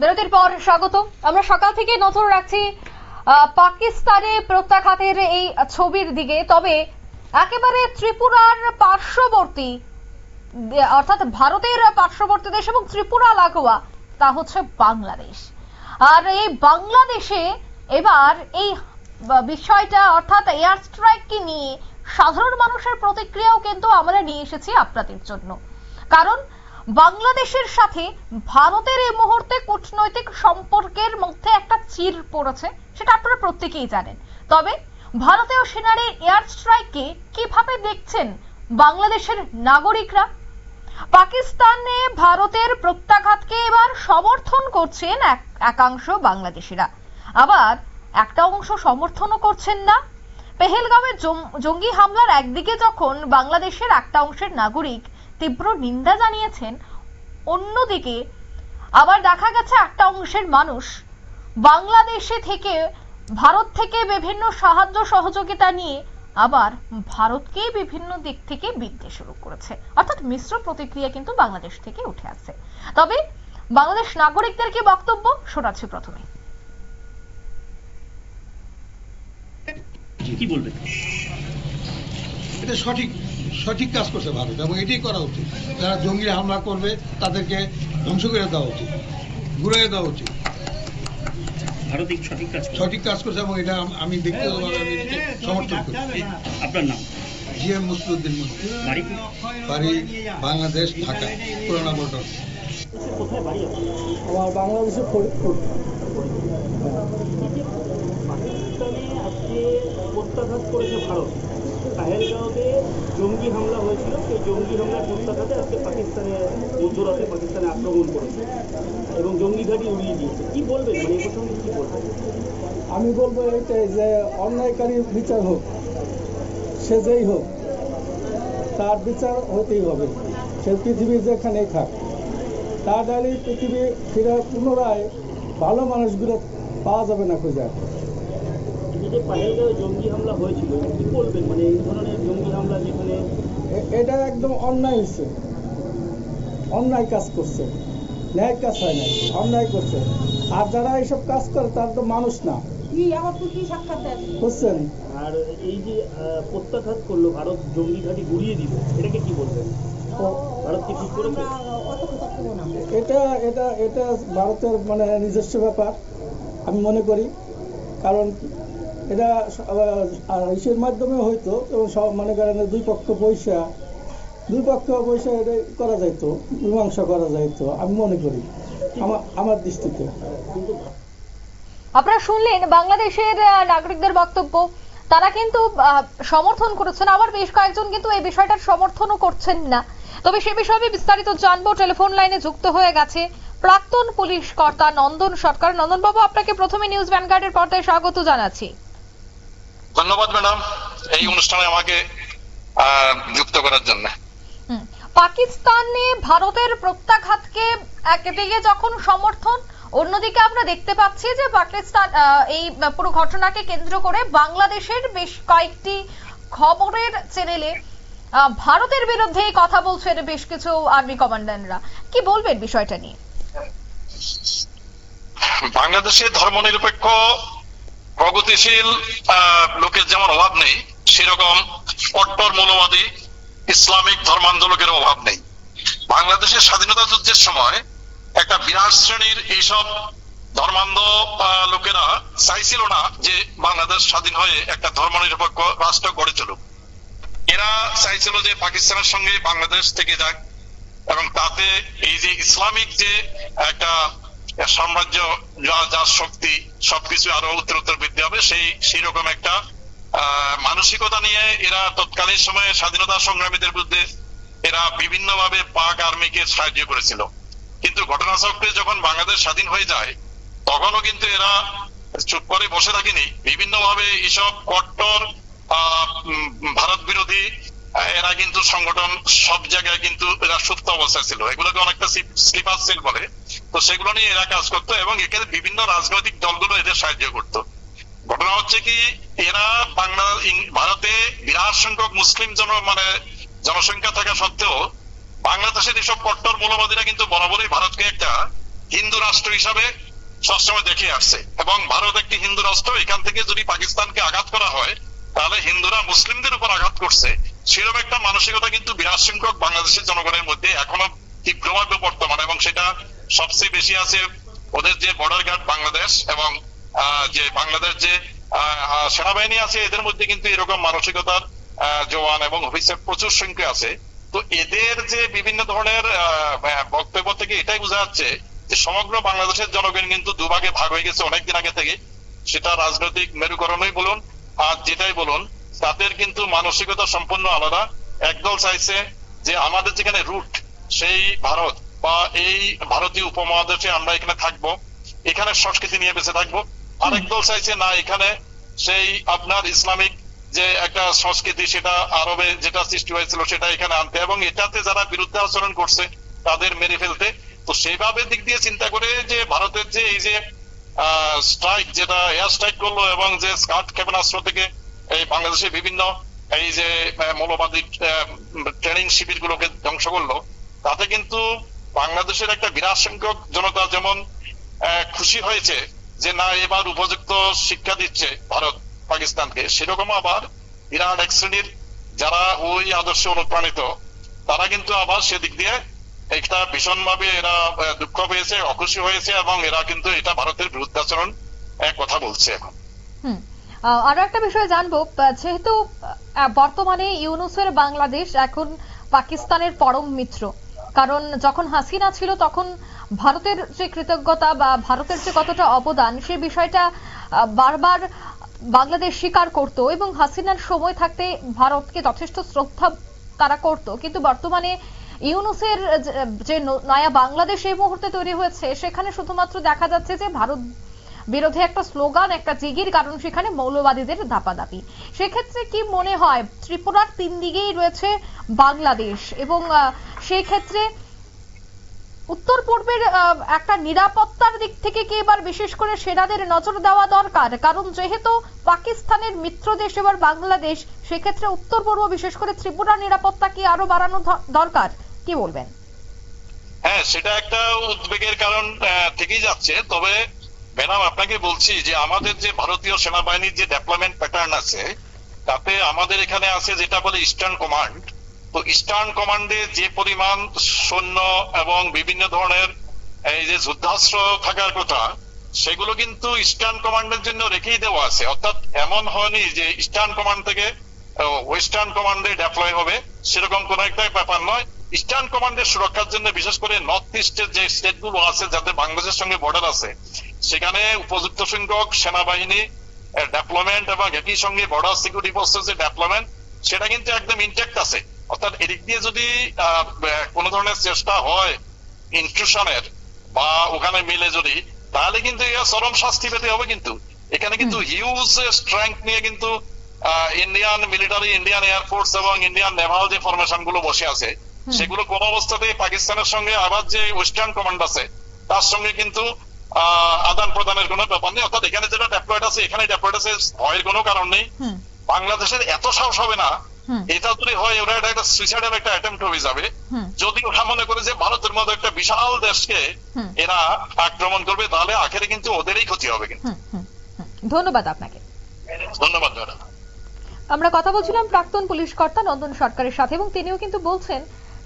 বিরতির পর স্বাগত আমরা সকাল থেকে নজর রাখছি পাকিস্তানে প্রত্যাঘাতের এই ছবির দিকে। তবে একেবারে ত্রিপুরার পার্শ্ববর্তী, অর্থাৎ ভারতের পার্শ্ববর্তী দেশ এবং ত্রিপুরা লাগোয়া, তা হচ্ছে বাংলাদেশ। আর এই বাংলাদেশে এবার এই বিষয়টা, অর্থাৎ এয়ার স্ট্রাইককে নিয়ে সাধারণ মানুষের প্রতিক্রিয়াও কিন্তু আমরা নিয়ে এসেছি আপনাদের জন্য। কারণ বাংলাদেশের সাথে ভারতের এই মুহূর্তে কূটনৈতিক সম্পর্কের মধ্যে একটা চির পড়েছে, সেটা আপনারা প্রত্যেকেই জানেন। তবে ভারতীয় সেনার এয়ার স্ট্রাইককে কীভাবে দেখছেন বাংলাদেশের নাগরিকরা? পাকিস্তানে ভারতের প্রত্যাঘাতকে এবার সমর্থন করছেন এক একাংশ বাংলাদেশিরা। আবার একটা অংশ সমর্থনও করছেন না। পেহেলগাঁওয়ের জং- জঙ্গি হামলার একদিকে যখন বাংলাদেশের একটা অংশের নাগরিক তীব্র নিন্দা জানিয়েছেন। অন্যদিকে আবার দেখা গেছে একটা অংশের মানুষ বাংলাদেশে থেকে ভারত থেকে বিভিন্ন সাহায্য সহযোগিতা নিয়ে আবার ভারতকে বিভিন্ন দিক থেকে বিদ্বেষ শুরু করেছে। অর্থাৎ মিশ্র প্রতিক্রিয়া কিন্তু বাংলাদেশ থেকে উঠে আসছে। তবে বাংলাদেশ নাগরিকদের কি বক্তব্য? শোনাচ্ছি প্রথমে কি বলবেন? এটা সঠিক। সঠিক কাজ করছে ভারত এবং এটাই করা উচিত। যারা জঙ্গি হামলা করবে তাদেরকে ধ্বংস করে দেওয়া উচিত ঘুরিয়ে দেওয়া উচিত। সঠিক কাজ করে। সঠিক কাজ করছে এবং এটা আম- ব্যক্তিগতভাবে আমি সমর্থন করি আপনার নাম? জি এম মুসলুদ্দিন মন্ত্রী বাড়ি বাড়ি বাংলাদেশ ঢাকা পুরানা বর্ডার। কোথায় বাড়ি আপনার? আমার বাংলাদেশে ফরিদপুর পাকিস্তানে আজকে প্রত্যাঘাত করেছে ভারত। পাহেলগাঁওতে জঙ্গি হামলা হয়েছিল। সেই জঙ্গি হামলার প্রত্যাঘাতে আজকে পাকিস্তানে মধ্যরাতে পাকিস্তানে আক্রমণ করেছে এবং জঙ্গি ঘাঁটি উড়িয়ে দিয়েছে। কি বলবেন? মানে এই প্রসঙ্গে কি বলবেন? আমি বলব এইটাই যে অন্যায়কারী বিচার হোক, সে যেই হোক, তার বিচার হতেই হবে। সে পৃথিবী যেখানেই থাক। তার ডালি পৃথিবী ফিরে পুনরায় ভালো মানুষগুলো পাওয়া যাবে না খুঁজে। যে জঙ্গি হামলা হয়েছিল কি বলবেন? মানে এই ধরনের জঙ্গি হামলা যেখানে এটা একদম অন্যায় হয়েছে। অন্যায় কাজ করছে। ন্যায় কাজ হয় না অন্যায় করছে। আর যারা এইসব কাজ করে তার তো মানুষ না। বুঝছেন? আর এই যে প্রত্যাঘাত করল ভারত জঙ্গি ঘাঁটি গুড়িয়ে দিল এটাকে কি বলবেন? ভারত ঠিক করেছে? এটা এটা এটা ভারতের মানে নিজস্ব ব্যাপার আমি মনে করি। কারণ এটা ইসের মাধ্যমে হয়তো এবং সব মনে করেন দুই পক্ষ পয়সা, দুই পক্ষ পয়সা এটা করা যাইতো, মীমাংসা করা যাইতো, আমি মনে করি আমার আমার দৃষ্টিতে। আপনারা শুনলেন বাংলাদেশের নাগরিকদের বক্তব্য। তারা কিন্তু সমর্থন করেছেন। আবার বেশ কয়েকজন কিন্তু এই বিষয়টার সমর্থনও করছেন না। তবে সে বিষয়ে বিস্তারিত জানব। টেলিফোন লাইনে যুক্ত হয়ে গেছে প্রাক্তন পুলিশ কর্তা নন্দন সরকার। নন্দন বাবু আপনাকে প্রথমে নিউজ ভ্যানগার্ডের পর্দায় স্বাগত জানাচ্ছি। ধন্যবাদ ম্যাডাম এই অনুষ্ঠানে আমাকে যুক্ত করার জন্য। পাকিস্তানে ভারতের প্রত্যাঘাতকে একদিকে যখন সমর্থন অন্যদিকে আমরা দেখতে পাচ্ছি যে পাকিস্তান এই পুরো ঘটনাকে কেন্দ্র করে বাংলাদেশের বেশ কয়েকটি খবরের চ্যানেলে ভারতের বিরুদ্ধে কথা বলছেন বেশ কিছু আর্মি কমান্ডাররা কি বলবেন বিষয়টা নিয়ে? বাংলাদেশে ধর্মনিরপেক্ষ প্রগতিশীল লোকের যেমন অভাব নেই, সেরকম কট্টর মৌলবাদী ইসলামিক ধর্মান্দোলকের অভাব নেই। বাংলাদেশের স্বাধীনতা যুদ্ধের সময় একটা বিরাট শ্রেণির এইসব ধর্মান্ধ লোকেরা চাইছিল না যে বাংলাদেশ স্বাধীন হয়ে একটা ধর্মনিরপেক্ষ রাষ্ট্র গড়ে চলুক। এরা চাইছিল যে পাকিস্তানের সঙ্গে বাংলাদেশ থেকে যাক এবং তাতে এই যে ইসলামিক যে একটা সাম্রাজ্য, যা- যার শক্তি, সবকিছু আরও উত্তরোত্তর বৃদ্ধি হবে, সেই সেই রকম একটা মানসিকতা নিয়ে এরা তৎকালীন সময়ে স্বাধীনতা সংগ্রামীদের বিরুদ্ধে এরা বিভিন্ন ভাবে পাক আর্মিকে সাহায্য করেছিল। কিন্তু ঘটনাচক্রে যখন বাংলাদেশ স্বাধীন হয়ে যায়, তখনও কিন্তু এরা চুপ করে বসে থাকেনি। বিভিন্ন ভাবে এসব কট্টর ভারত বিরোধী এরা কিন্তু সংগঠন সব জায়গায় কিন্তু এরা সুপ্ত অবস্থায় ছিল। এগুলোকে অনেকটা স্লিপার সেল বলে। তো সেগুলো নিয়ে এরা কাজ করতো এবং এখানে বিভিন্ন রাজনৈতিক দলগুলো এদের সাহায্য করতো। ঘটনা হচ্ছে কি, এরা বাংলা ভারতে বিরাট সংখ্যক মুসলিম জন মানে জনসংখ্যা থাকা সত্ত্বেও বাংলাদেশের এসব কট্টর মৌলবাদীরা কিন্তু বরাবরই ভারতকে একটা হিন্দু রাষ্ট্র হিসাবে সবসময় দেখে আসছে। এবং ভারত একটি হিন্দু রাষ্ট্র, এখান থেকে যদি পাকিস্তানকে আঘাত করা হয়, তাহলে হিন্দুরা মুসলিমদের উপর আঘাত করছে। সেরকম একটা মানসিকতা কিন্তু বিরাট সংখ্যক বাংলাদেশের জনগণের মধ্যে এখনও তীব্রভাবে বর্তমান এবং সেটা সবচেয়ে বেশি আছে ওদের যে বর্ডার গার্ড বাংলাদেশ এবং যে বাংলাদেশ যে সেনাবাহিনী আছে, এদের মধ্যে কিন্তু এরকম মানসিকতার জওয়ান এবং অফিসার প্রচুর সংখ্যা আছে। তো এদের যে বিভিন্ন ধরনের বক্তব্য থেকে এটাই বোঝা যাচ্ছে যে সমগ্র বাংলাদেশের জনগণ কিন্তু দুভাগে ভাগ হয়ে গেছে অনেকদিন আগে থেকে। সেটা রাজনৈতিক মেরুকরণই বলুন আর যেটাই বলুন তাদের কিন্তু মানসিকতা সম্পূর্ণ আলাদা। একদল চাইছে যে আমাদের যেখানে রুট সেই ভারত বা এই ভারতীয় উপমহাদেশে আমরা এখানে থাকব এখানে সংস্কৃতি নিয়ে বেঁচে থাকব। আরেক দল চাইছে না এখানে সেই আপনার ইসলামিক যে একটা সংস্কৃতি সেটা আরবে যেটা সৃষ্টি হয়েছিল সেটা এখানে আনতে এবং এটাতে যারা বিরুদ্ধে আচরণ করছে তাদের মেরে ফেলতে। তো সেইভাবে দিক দিয়ে চিন্তা করে যে ভারতের যে এই যে স্ট্রাইক যেটা এয়ার স্ট্রাইক করল এবং যে স্কার্ট ক্ষেপণাস্ত্র থেকে এই বাংলাদেশে বিভিন্ন এই যে মৌলবাদী ট্রেনিং শিবির গুলোকে ধ্বংস করল, তাতে কিন্তু বাংলাদেশের একটা বিরাট সংখ্যক জনতা যেমন খুশি হয়েছে যে না, এবার উপযুক্ত শিক্ষা দিচ্ছে ভারত পাকিস্তানকে সেরকম আবার বিরাট এক শ্রেণির যারা ওই আদর্শে অনুপ্রাণিত, তারা কিন্তু আবার সেদিক দিয়ে একটা ভীষণভাবে এরা দুঃখ পেয়েছে, অখুশি হয়েছে এবং এরা কিন্তু এটা ভারতের বিরুদ্ধাচরণ কথা বলছে এখন। আরও একটা বিষয় জানব যেহেতু বর্তমানে ইউনুসের বাংলাদেশ এখন পাকিস্তানের পরম মিত্র। কারণ যখন হাসিনা ছিল তখন ভারতের যে কৃতজ্ঞতা বা ভারতের যে কতটা অবদান, সে বিষয়টা বারবার বাংলাদেশ স্বীকার করত এবং হাসিনার সময় থাকতে ভারতকে যথেষ্ট শ্রদ্ধা তারা করত। কিন্তু বর্তমানে ইউনুসের যে- নয়া বাংলাদেশ এই মুহূর্তে তৈরি হয়েছে, সেখানে শুধুমাত্র দেখা যাচ্ছে যে ভারত বিরোধী একটা স্লোগান, একটা জিগির কারণ সেখানে মৌলবাদীদের দাপাদাপি সেক্ষেত্রে কি মনে হয়, ত্রিপুরার তিন দিকেই রয়েছে বাংলাদেশ এবং সেই ক্ষেত্রে উত্তর পূর্বের একটা নিরাপত্তার দিক থেকে কি এবার বিশেষ করে সেনাদের নজর দেওয়া দরকার? কারণ যেহেতু পাকিস্তানের মিত্র দেশ এবার বাংলাদেশ, সেক্ষেত্রে উত্তর পূর্ব বিশেষ করে ত্রিপুরার নিরাপত্তা কি আরও বাড়ানো দরকার? কি বলবেন? হ্যাঁ সেটা একটা উদ্বেগের কারণ থেকেই যাচ্ছে। তবে ম্যাডাম, আপনাকে বলছি যে আমাদের যে ভারতীয় সেনাবাহিনীর যে ডেভেলপমেন্ট প্যাটার্ন আছে, তাতে আমাদের এখানে আছে যেটা বলে ইস্টার্ন কমান্ড তো ইস্টার্ন কমান্ডে যে পরিমাণ সৈন্য এবং বিভিন্ন ধরনের, এই যে যুদ্ধাস্ত্র থাকার কথা, সেগুলো কিন্তু ইস্টার্ন কমান্ডের জন্য রেখেই দেওয়া আছে। অর্থাৎ এমন হয়নি যে ইস্টার্ন কমান্ড থেকে ওয়েস্টার্ন কমান্ডে ডেপ্লয় হবে, সেরকম কোন একটা ব্যাপার নয়। ইস্টার্ন কমান্ডের সুরক্ষার জন্য বিশেষ করে নর্থ ইস্টের যে স্টেটগুলো আছে যাদের বাংলাদেশের সঙ্গে বর্ডার আছে সেখানে উপযুক্ত সংখ্যক সেনাবাহিনী ডেভেলপমেন্ট এবং একই সঙ্গে বর্ডার সিকিউরিটি ফোর্সের যে ডেভেলপমেন্ট সেটা কিন্তু একদম ইনটেক্ট আছে। অর্থাৎ এদিক দিয়ে যদি কোনো ধরনের চেষ্টা হয় ইনক্লুশনের বা ওখানে মিলে যদি তাহলে কিন্তু এর চরম শাস্তি পেতে হবে কিন্তু। এখানে কিন্তু হিউজ স্ট্রেংথ নিয়ে কিন্তু Indian military Indian air force এবং ইন্ডিয়ান নেভাল যে ফরমেশনগুলো বসে আছে সেগুলো কোন অবস্থাতেই পাকিস্তানের সঙ্গে আবার যে ওয়েস্টার্ন কমান্ড আছে তার সঙ্গে কিন্তু আদান প্রদানের কোনো ব্যাপার নেই। অর্থাৎ এখানে যেটা ডেপ্লয়েড আছে এখানে ডেপ্লয়েড আছে ভয়ের কোনো কারণ নেই। বাংলাদেশের এত সাহস হবে না। এটা যদি হয় ওরা এটা একটা সুইসাইডের একটা অ্যাটেম্প্ট হয়ে যাবে। যদি ওরা মনে করে যে ভারতের মতো একটা বিশাল দেশকে এরা আক্রমণ করবে তাহলে আখেরে কিন্তু ওদেরই ক্ষতি হবে কিন্তু। ধন্যবাদ আপনাকে। ধন্যবাদ আমরা কথা বলছিলাম প্রাক্তন পুলিশ কর্তা নন্দন সরকারের সাথে এবং তিনিও কিন্তু বলছেন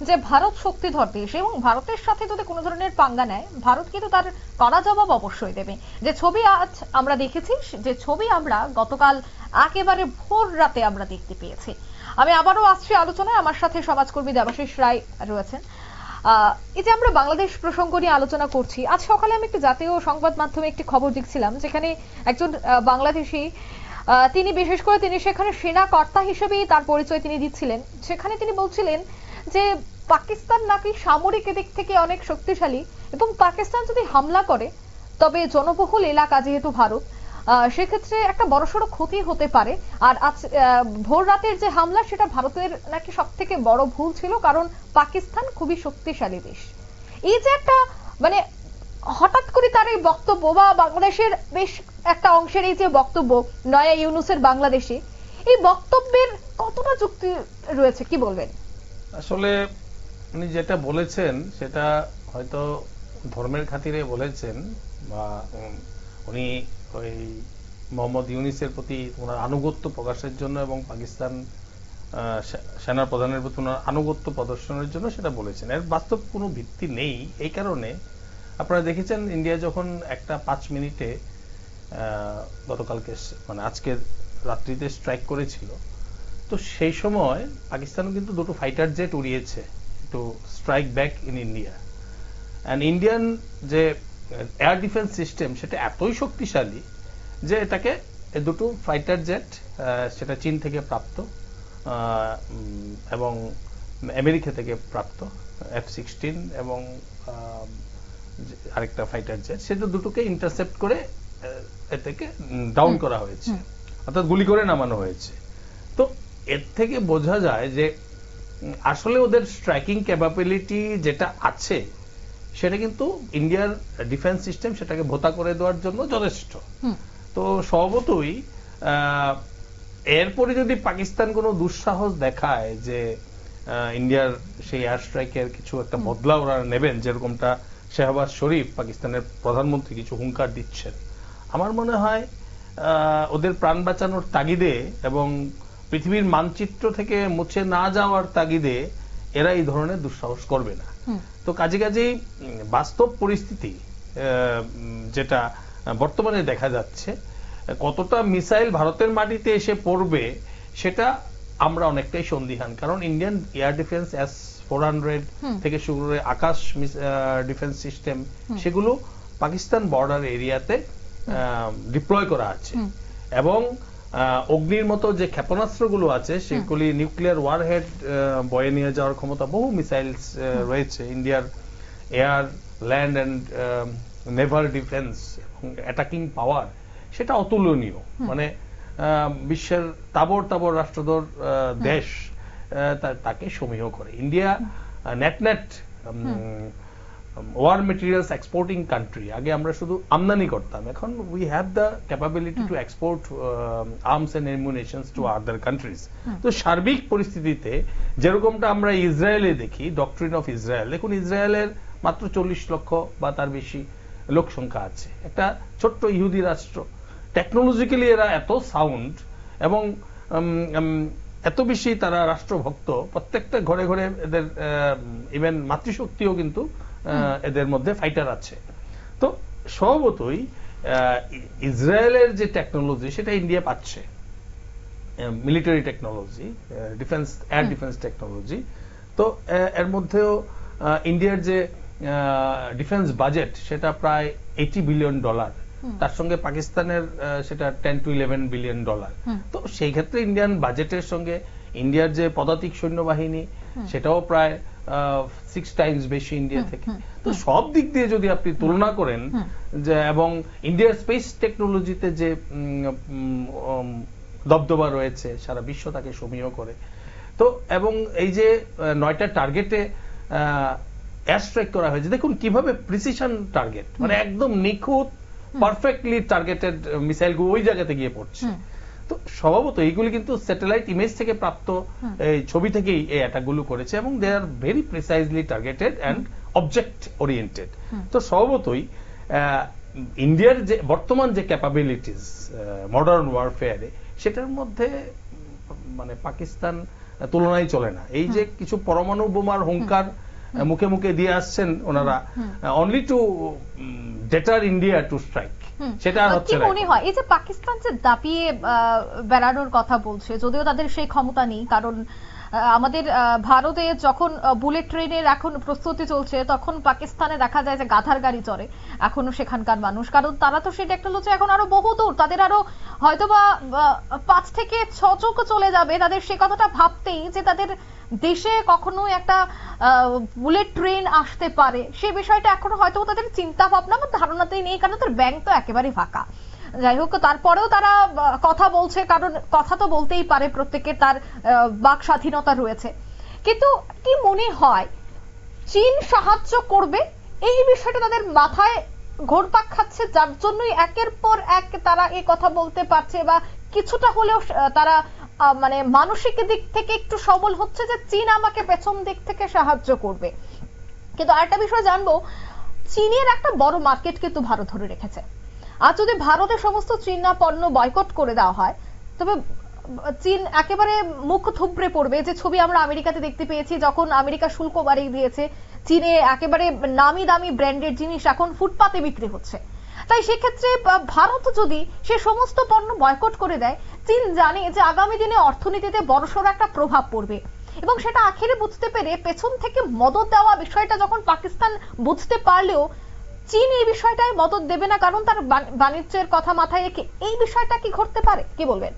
যে ভারত শক্তিধর দেশ এবং ভারতের সাথে যদি কোনো ধরনের পাঙ্গা নেয়, ভারত কিন্তু তার কড়া জবাব অবশ্যই দেবে। যে ছবি আজ আমরা দেখেছি, যে ছবি আমরা গতকাল একেবারে ভোর রাতে আমরা দেখতে পেয়েছি। আমি আবারও আসছি আলোচনায়, আমার সাথে সমাজকর্মী দেবাশিস রায় রয়েছেন। এই যে আমরা বাংলাদেশ প্রসঙ্গ নিয়ে আলোচনা করছি, আজ সকালে আমি একটি জাতীয় সংবাদ মাধ্যমে একটি খবর দেখছিলাম, যেখানে একজন বাংলাদেশি তিনি বিশেষ করে তিনি সেখানে সেনা কর্তা হিসেবেই তার পরিচয় তিনি দিচ্ছিলেন। সেখানে তিনি বলছিলেন যে পাকিস্তান নাকি সামরিক দিক থেকে অনেক শক্তিশালী এবং পাকিস্তান যদি হামলা করে, তবে জনবহুল এলাকা যেহেতু ভারত সেক্ষেত্রে একটা বড়সড় ক্ষতি হতে পারে। আর আজ ভোর রাতের যে হামলা, সেটা ভারতের নাকি সব থেকে বড় ভুল ছিল, কারণ পাকিস্তান খুবই শক্তিশালী দেশ। এই যে একটা মানে হঠাৎ করে তার এই বক্তব্য বা বাংলাদেশের বেশ একটা অংশের এই যে বক্তব্য, নয়া ইউনুসের বাংলাদেশে, এই বক্তব্যের কতটা যুক্তি রয়েছে, কি বলবেন? আসলে উনি যেটা বলেছেন, সেটা হয়তো ধর্মের খাতিরে বলেছেন বা উনি ওই মোহাম্মদ ইউনিসের প্রতি ওনার আনুগত্য প্রকাশের জন্য এবং পাকিস্তান সেনা প্রধানের প্রতি ওনার আনুগত্য প্রদর্শনের জন্য সেটা বলেছেন। এর বাস্তব কোনো ভিত্তি নেই। এই কারণে আপনারা দেখেছেন ইন্ডিয়া যখন একটা পাঁচ মিনিটে গতকালকে মানে আজকের রাত্রিতে স্ট্রাইক করেছিল তো সেই সময় পাকিস্তানও কিন্তু দুটো fighter jet উড়িয়েছে to strike back in India and Indian যে এয়ার ডিফেন্স সিস্টেম সেটা এতই শক্তিশালী যে এটাকে দুটো ফাইটার জেট সেটা চীন থেকে প্রাপ্ত এবং আমেরিকা থেকে প্রাপ্ত এফ সিক্সটিন এবং যে আরেকটা ফাইটার জেট সেটা দুটোকে ইন্টারসেপ্ট করে আহ, এ থেকে ডাউন করা হয়েছে। অর্থাৎ গুলি করে নামানো হয়েছে। এর থেকে বোঝা যায় যে আসলে ওদের স্ট্রাইকিং ক্যাপাবিলিটি যেটা আছে সেটা কিন্তু ইন্ডিয়ার ডিফেন্স সিস্টেম সেটাকে ভোতা করে দেওয়ার জন্য যথেষ্ট। তো স্বভাবতই এরপরে যদি পাকিস্তান কোনো দুঃসাহস দেখায় যে ইন্ডিয়ার সেই এয়ার স্ট্রাইকের কিছু একটা বদলা ওরা নেবেন যেরকমটা শেহবাজ শরীফ পাকিস্তানের প্রধানমন্ত্রী কিছু হুঙ্কার দিচ্ছেন আমার মনে হয় ওদের প্রাণ বাঁচানোর তাগিদে এবং পৃথিবীর মানচিত্র থেকে মুছে না যাওয়ার তাগিদে এরা এই ধরনের দুঃসাহস করবে না। তো কাজে কাজেই বাস্তব পরিস্থিতি যেটা বর্তমানে দেখা যাচ্ছে কতটা মিসাইল ভারতের মাটিতে এসে পড়বে সেটা আমরা অনেকটাই সন্দিহান। কারণ Indian air defence S four hundred থেকে শুরু করে আকাশ ডিফেন্স সিস্টেম সেগুলো পাকিস্তান বর্ডার এরিয়াতে ডিপ্লয় করা আছে। এবং অগ্নির মতো যে ক্ষেপণাস্ত্রগুলো আছে সেগুলি নিউক্লিয়ার ওয়ারহেড বয়ে নিয়ে যাওয়ার ক্ষমতা বহু মিসাইলস রয়েছে। ইন্ডিয়ার air land and naval defence attacking power সেটা অতুলনীয়। মানে বিশ্বের তাবর তাবর রাষ্ট্রধর দেশ তাকে সমীহ করে। India net net war materials exporting country আগে আমরা শুধু আমদানি করতাম। এখন we have the capability to export arms and ammunitions to other countries তো সার্বিক পরিস্থিতিতে যেরকমটা আমরা ইসরায়েলে দেখি ডক্ট্রিন অফ ইসরায়েল দেখুন ইসরায়েলের মাত্র চল্লিশ লক্ষ বা তার বেশি লোক সংখ্যা আছে। একটা ছোট্ট ইহুদি রাষ্ট্র। টেকনোলজিক্যালি এরা এত সাউন্ড এবং এত বেশি তারা রাষ্ট্রভক্ত প্রত্যেকটা ঘরে ঘরে এদের ইভেন মাতৃশক্তিও কিন্তু এদের মধ্যে ফাইটার আছে। তো স্বভাবতই ইসরায়েলের যে টেকনোলজি সেটা ইন্ডিয়া পাচ্ছে। Military technology defence air defence technology তো এর মধ্যেও ইন্ডিয়ার যে ডিফেন্স বাজেট সেটা প্রায় এইটি বিলিয়ন ডলার তার সঙ্গে পাকিস্তানের সেটা ten to eleven billion dollar তো সেই ক্ষেত্রে ইন্ডিয়ান বাজেটের সঙ্গে ইন্ডিয়ার যে পদাতিক সৈন্যবাহিনী সেটাও প্রায় সিক্স টাইমস বেশি ইন্ডিয়া থেকে। তো সব দিক দিয়ে যদি আপনি তুলনা করেন যে এবং ইন্ডিয়ার স্পেস টেকনোলজিতে যে দবদবা রয়েছে সারা বিশ্ব তাকে সমীহ করে। তো এবং এই যে নয়টা টার্গেটে এয়ার স্ট্রাইক করা হয়েছে দেখুন কীভাবে প্রিসিশন টার্গেট মানে একদম নিখুঁত পারফেক্টলি টার্গেটেড মিসাইলগুলো ওই জায়গাতে গিয়ে পড়ছে। তো স্বভাবত এইগুলি কিন্তু স্যাটেলাইট ইমেজ থেকে প্রাপ্ত এই ছবি থেকেই এই অ্যাটাকগুলো করেছে এবং they are very precisely targeted and object oriented তো স্বভাবতই ইন্ডিয়ার যে বর্তমান যে ক্যাপাবিলিটিস মডার্ন ওয়ারফেয়ারে সেটার মধ্যে মানে পাকিস্তান তুলনায় চলে না। এই যে কিছু পরমাণু বোমার হুঙ্কার মুখে মুখে দিয়ে আসছেন ওনারা only to deter India to strike. সেটা আর হচ্ছে না। মনে হয়? এই যে পাকিস্তান যে দাপিয়ে আহ, বেড়ানোর কথা বলছে যদিও তাদের সেই ক্ষমতা নেই কারণ আমাদের ভারতে যখন বুলেট ট্রেনের এখন প্রস্তুতি চলছে, তখন পাকিস্তানে দেখা যায় যে গাধার গাড়ি চড়ে এখনও সেখানকার মানুষ। কারণ তারা তো সেই টেকনোলজি এখন আরও বহু দূর। তাদের আরও হয়তোবা পাঁচ থেকে ছ চোখ চলে যাবে। তাদের সে কথাটা ভাবতেই যে তাদের দেশে কখনো একটা বুলেট ট্রেন আসতে পারে। সে বিষয়টা এখনও হয়তো তাদের চিন্তা ভাবনা বা ধারণাতেই নেই, কারণ তাদের ব্যাংক তো একেবারেই ফাঁকা। যাই হোক, তারপরেও তারা কথা বলছে, কারণ কথা তো বলতেই পারে প্রত্যেকের তার বাক স্বাধীনতা রয়েছে। কিন্তু কি মনে হয়, চীন সাহায্য করবে? এই বিষয়টা তাদের মাথায় ঘোরপাক খাচ্ছে, যার জন্যই একের পর এক তারা এই কথা বলতে পারছে, বা কিছুটা হলেও তারা মানে মানসিক দিক থেকে একটু সবল হচ্ছে যে চীন আমাকে পেছন দিক থেকে সাহায্য করবে। কিন্তু আরেকটা বিষয় জানব, চীনের একটা বড় মার্কেট কিন্তু ভারত ধরে রেখেছে। আর যদি ভারতের সমস্ত চীনা পণ্য বয়কট করে দেওয়া হয়, তবে, চীন একেবারে মুখ থুবড়ে পড়বে। যে ছবি আমরা আমেরিকাতে দেখতে পেয়েছি, যখন আমেরিকা শুল্ক বাড়িয়ে দিয়েছে, চীনে একেবারে নামি দামি ব্র্যান্ডের জিনিস এখন ফুটপাতে বিক্রি হচ্ছে। তাই সেক্ষেত্রে ভারত যদি সে সমস্ত পণ্য বয়কট করে দেয়, চীন জানে যে আগামী দিনে অর্থনীতিতে বড়সড় একটা প্রভাব পড়বে। এবং সেটা আখেরে বুঝতে পেরে পেছন থেকে মদত দেওয়া বিষয়টা যখন পাকিস্তান বুঝতে পারলেও চীন এই বিষয়টায় মদত দেবে না কারণ তার বাণিজ্যের কথা মাথায় রেখে এই বিষয়টা কি ঘটতে পারে? কি বলবেন?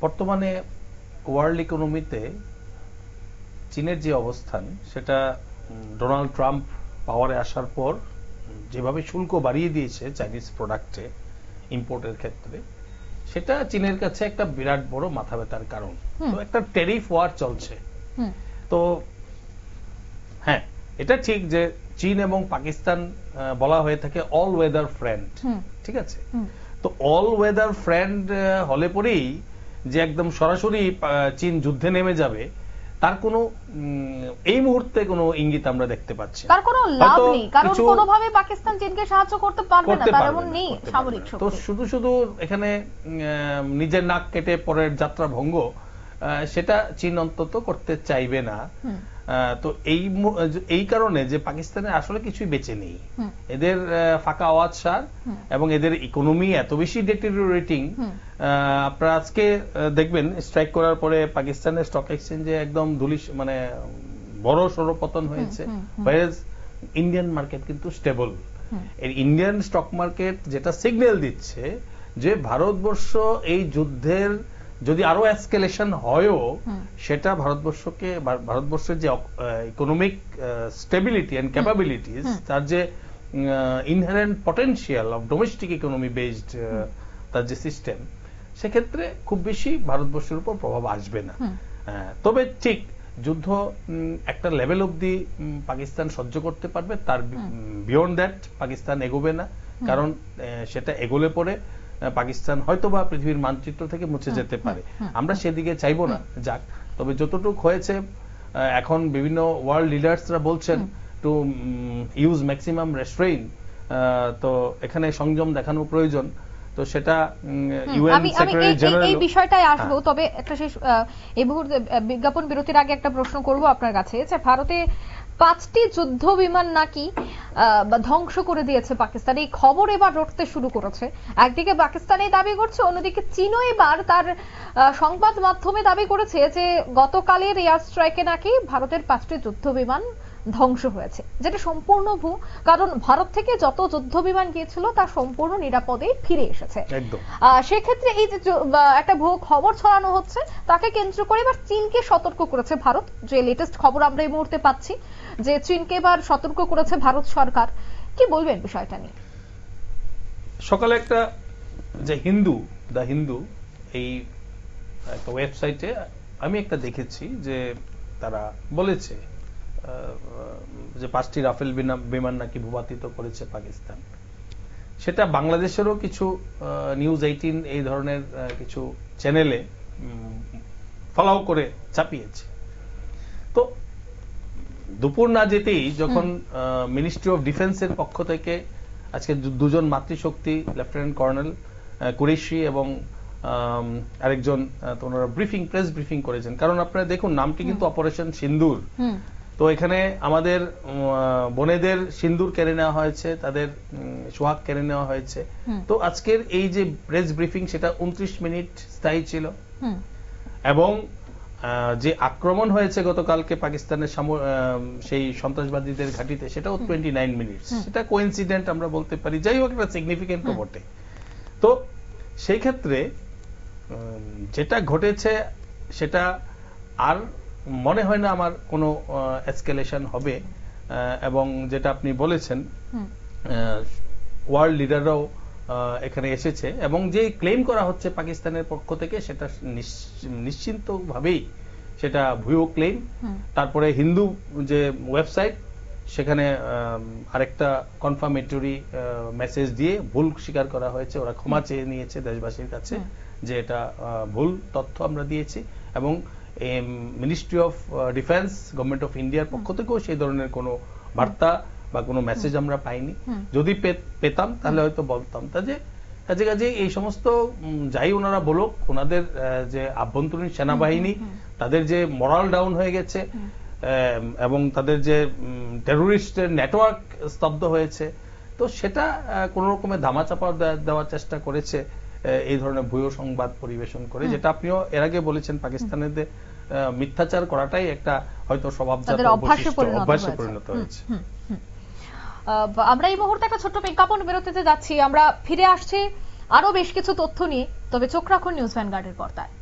বর্তমানে ওয়ার্ল্ড ইকোনমিতে চীনের যে অবস্থান সেটা ডোনাল্ড ট্রাম্প পাওয়ারে আসার পর যেভাবে শুল্ক বাড়িয়ে দিয়েছে চাইনিজ প্রোডাক্টে ইম্পোর্টের ক্ষেত্রে সেটা চীনের কাছে একটা বিরাট বড় মাথা ব্যথার কারণ। তো একটা টেরিফ ওয়ার চলছে। তো হ্যাঁ এটা ঠিক যে চীন এবং পাকিস্তান বলা হয়ে থাকে অল ওয়েদার ফ্রেন্ড ঠিক আছে? তো অল ওয়েদার ফ্রেন্ড হলে পরেই যে একদম সরাসরি চীন যুদ্ধে নেমে যাবে তার কোনো এই মুহূর্তে কোনো ইঙ্গিত আমরা দেখতে পাচ্ছি। তার কোনো লাভ নেই কারণ কোনোভাবে পাকিস্তান চীনকে সাহায্য করতে পারবে না তার এমন নেই সামরিক না। তো শুধু শুধু এখানে নিজের নাক কেটে পরের যাত্রা ভঙ্গ সেটা চীন অন্তত করতে চাইবে না। তো এই এই কারণে যে পাকিস্তানের আসলে কিছুই বেঁচে নেই। এদের ফাঁকা আওয়াজ সার এবং এদের ইকোনমি এত বেশি ডেটেরিওরেটিং। আপনারা আজকে দেখবেন স্ট্রাইক করার পরে পাকিস্তানের স্টক এক্সচেঞ্জে একদম ধুলিস মানে বড় সড়ো পতন হয়েছে। ইন্ডিয়ান মার্কেট কিন্তু স্টেবল এর ইন্ডিয়ান স্টক মার্কেট যেটা সিগন্যাল দিচ্ছে যে ভারতবর্ষ এই যুদ্ধের যদি আরও এসকেলেশন হয়ও। সেটা ভারতবর্ষকে ভারতবর্ষের যে ইকোনমিক স্টেবিলিটি এন্ড ক্যাপাবিলিটিস তার যে inherent potential of domestic economy based তার যে সিস্টেম সেক্ষেত্রে খুব বেশি ভারতবর্ষের উপর প্রভাব আসবে না। হ্যাঁ, তবে ঠিক যুদ্ধ একটা লেভেল উম, পাকিস্তান সহ্য করতে পারবে তার বিয়ন্ড দ্যাট পাকিস্তান এগোবে না। কারণ সেটা এগোলে পরে পাকিস্তান হয়তো বা পৃথিবীর মানচিত্র থেকে মুছে যেতে পারে। আমরা সেদিকে চাইব না। যাক তবে যতটুকু হয়েছে এখন বিভিন্ন ওয়ার্ল্ড লিডার্সরা বলছেন টু ইউজ ম্যাক্সিমাম রেস্ট্রেইন তো এখানে সংযম দেখানো প্রয়োজন। তো সেটা ইউএন এই- সেক্রেটারি বিষয়টায় আসব হ্যাঁ। তবে একটা শেষ এই মুহূর্তে বিজ্ঞাপন বিরতির আগে একটা প্রশ্ন করব আপনার কাছে যে ভারতে পাঁচটি যুদ্ধ বিমান নাকি ধ্বংস করে দিয়েছে পাকিস্তান। এই খবর এবার রটতে শুরু করেছে। একদিকে পাকিস্তান এই দাবি করছে, অন্যদিকে চীনও এবার তার সংবাদ মাধ্যমে দাবি করেছে যে গতকালের এয়ার স্ট্রাইকে নাকি ভারতের পাঁচটি যুদ্ধ বিমান ধ্বংস হয়েছে। যেটা সম্পূর্ণ ভুল কারণ ভারত থেকে যত যুদ্ধ বিমান গিয়েছিল তা সম্পূর্ণ নিরাপদে ফিরে এসেছে। সেক্ষেত্রে এই যে একটা ভুয়ো খবর ছড়ানো হচ্ছে তাকে কেন্দ্র করে এবার চীনকে সতর্ক করেছে ভারত। যে লেটেস্ট খবর আমরা এই মুহূর্তে পাচ্ছি যে চীনকে এবার সতর্ক করেছে ভারত সরকার। কি বলবেন বিষয়টা নিয়ে? সকালে একটা যে হিন্দু দা হিন্দু এই একটা ওয়েবসাইটে আমি একটা দেখেছি যে তারা বলেছে যে পাঁচটি রাফেল বিমান নাকি ভূপাতিত করেছে পাকিস্তান। সেটা বাংলাদেশেরও কিছু নিউজ এইটিন এই ধরনের কিছু চ্যানেলে ফলাও করে চাপিয়েছে তো দুপুর না যেতেই যখন মিনিস্ট্রি অফ ডিফেন্সের পক্ষ থেকে আজকে দুজন মাতৃশক্তি লেফটেন্যান্ট কর্নেল কুরেশি এবং আরেকজন আহ, তো ব্রিফিং প্রেস ব্রিফিং করেছেন। কারণ আপনারা দেখুন নামটি কিন্তু অপারেশন সিন্দুর। তো এখানে আমাদের বোনেদের সিন্দুর কেড়ে নেওয়া হয়েছে তাদের সোহাগ কেড়ে নেওয়া হয়েছে। তো আজকের এই যে প্রেস ব্রিফিং সেটা উনত্রিশ মিনিট স্থায়ী ছিল। এবং যে আক্রমণ হয়েছে গতকালকে পাকিস্তানের সেই সন্ত্রাসবাদীদের ঘাঁটিতে সেটাও টোয়েন্টি নাইন মিনিট সেটা কোইন্সিডেন্ট আমরা বলতে পারি। যাই হোক একটা সিগনিফিকেন্ট বটে। তো সেই ক্ষেত্রে যেটা ঘটেছে সেটা আর মনে হয় না আমার কোনো এসকেলেশন হবে এবং যেটা আপনি বলেছেন ওয়ার্ল্ড লিডাররাও এখানে এসেছে এবং যে ক্লেম করা হচ্ছে পাকিস্তানের পক্ষ থেকে সেটা নিশ্চিন্ত ভাবেই সেটা ভুয়ো ক্লেম তারপরে হিন্দু যে ওয়েবসাইট সেখানে আরেকটা কনফার্মেটরি মেসেজ দিয়ে ভুল স্বীকার করা হয়েছে। ওরা ক্ষমা চেয়ে নিয়েছে দেশবাসীর কাছে। যে এটা ভুল তথ্য আমরা দিয়েছি এবং ministry of defence government of ইন্ডিয়ার পক্ষ থেকেও সেই ধরনের কোনো বার্তা বা কোনো মেসেজ আমরা পাইনি। যদি পেতাম তাহলে হয়তো বলতাম। কাজে কাজে কাজে এই সমস্ত যাই ওনারা বলুক ওনাদের যে আভ্যন্তরীণ সেনাবাহিনী তাদের যে মরাল ডাউন হয়ে গেছে এবং তাদের যে টেরোরিস্টের নেটওয়ার্ক স্তব্ধ হয়েছে তো সেটা কোনো রকমের ধামাচাপা দেওয়ার চেষ্টা করেছে। এই ধরনের ভুয়ো সংবাদ পরিবেশন করে যেটা আপনিও এর আগে বলেছেন পাকিস্তানের মিথ্যাচার করাটাই একটা হয়তো স্বভাবজাত অভ্যাসে পরিণত হয়েছে। আমরা এই মুহূর্তে একটা ছোট্ট বিজ্ঞাপন বিরতিতে যাচ্ছি। আমরা ফিরে আসছি আরও বেশ কিছু তথ্য নিয়ে তবে চোখ রাখুন নিউজ ভ্যানগার্ডের পর্দায়।